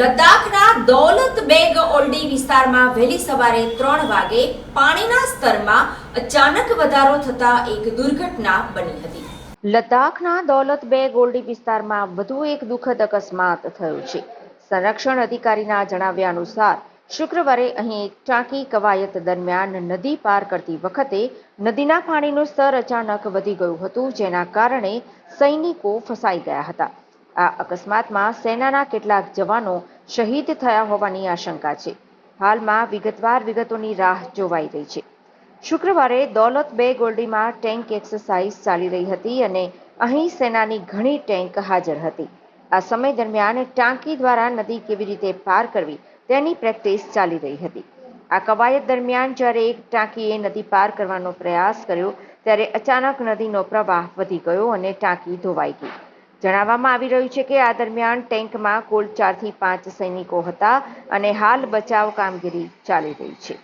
લદ્દાખના દૌલત બેગ ઓલ્ડી વિસ્તારમાં વહેલી સવારે ત્રણ વાગે પાણીના સ્તરમાં અચાનક વધારો થતા એક દુર્ઘટના બની હતી. લદ્દાખના દૌલત બેગ ઓલ્ડી વિસ્તારમાં વધુ એક દુઃખદ અકસ્માત થયો છે. સંરક્ષણ અધિકારીના જણાવ્યા અનુસાર, શુક્રવારે અહીં એક ટાંકી કવાયત દરમિયાન નદી પાર કરતી વખતે નદીના પાણીનું સ્તર અચાનક વધી ગયું હતું, જેના કારણે સૈનિકો ફસાઈ ગયા હતા. આ અકસ્માતમાં સેનાના કેટલાક જવાનો શહીદ થયા હોવાની આશંકા છે. હાલમાં વિગતવાર વિગતોની રાહ જોવાઈ રહી છે. શુક્રવારે દોલત બે ગોલ્ડીમાં ટેન્ક એક્સરસાઇઝ ચાલી રહી હતી અને અહીં સેનાની ઘણી ટેન્ક હાજર હતી. આ સમય દરમિયાન ટાંકી દ્વારા નદી કેવી રીતે પાર કરવી તેની પ્રેક્ટિસ ચાલી રહી હતી. આ કવાયત દરમિયાન જ્યારે એક ટાંકીએ નદી પાર કરવાનો પ્રયાસ કર્યો, ત્યારે અચાનક નદીનો પ્રવાહ વધી ગયો અને ટાંકી ધોવાઈ ગઈ. જણાવવામાં આવી રહ્યું છે કે આ દરમિયાન ટેન્કમાં કુલ ચારથી પાંચ સૈનિકો હતા અને હાલ બચાવ કામગીરી ચાલી રહી છે.